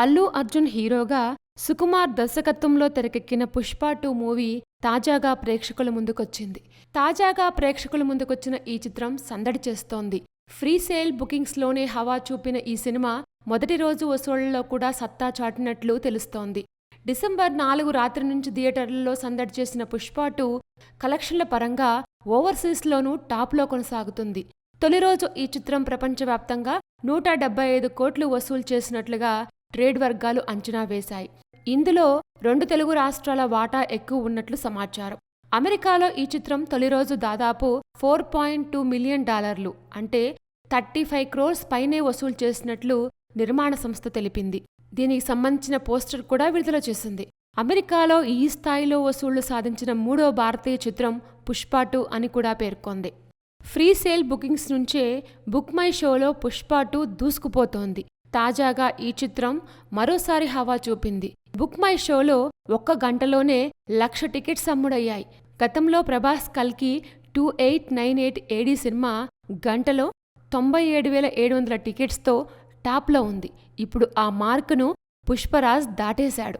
అల్లు అర్జున్ హీరోగా సుకుమార్ దర్శకత్వంలో తెరకెక్కిన పుష్ప టూ మూవీ తాజాగా ప్రేక్షకుల ముందుకొచ్చింది. తాజాగా ప్రేక్షకుల ముందుకొచ్చిన ఈ చిత్రం సందడి చేస్తోంది. ఫ్రీ సేల్ బుకింగ్స్లోనే హవా చూపిన ఈ సినిమా మొదటి రోజు వసూళ్ళలో కూడా సత్తా చాటినట్లు తెలుస్తోంది. డిసెంబర్ నాలుగు రాత్రి నుంచి థియేటర్లలో సందడి చేసిన పుష్ప టూ కలెక్షన్ల పరంగా ఓవర్సీస్లోనూ టాప్లో కొనసాగుతుంది. తొలి రోజు ఈ చిత్రం ప్రపంచవ్యాప్తంగా నూట డెబ్బై ఐదు కోట్లు వసూలు చేసినట్లుగా ట్రేడ్ వర్గాలు అంచనా వేశాయి. ఇందులో రెండు తెలుగు రాష్ట్రాల వాటా ఎక్కువ ఉన్నట్లు సమాచారం. అమెరికాలో ఈ చిత్రం తొలి రోజు దాదాపు ఫోర్ పాయింట్ టూ మిలియన్ డాలర్లు అంటే థర్టీ ఫైవ్ క్రోర్స్ పైనే వసూలు చేసినట్లు నిర్మాణ సంస్థ తెలిపింది. దీనికి సంబంధించిన పోస్టర్ కూడా విడుదల చేసింది. అమెరికాలో ఈ స్థాయిలో వసూళ్ళు సాధించిన మూడో భారతీయ చిత్రం పుష్ప టూ అని కూడా పేర్కొంది. ఫ్రీ సేల్ బుకింగ్స్ నుంచే బుక్ మై షోలో పుష్ప టూ దూసుకుపోతోంది. తాజాగా ఈ చిత్రం మరోసారి హవా చూపింది. బుక్ మై షోలో ఒక్క గంటలోనే లక్ష టికెట్స్ అమ్ముడయ్యాయి. గతంలో ప్రభాస్ కల్కి two eight nine eight A D cinema గంటలో తొంభై ఏడు వేల ఏడు వందల టికెట్స్తో టాప్లో ఉంది. ఇప్పుడు ఆ మార్కును పుష్పరాజ్ దాటేశాడు.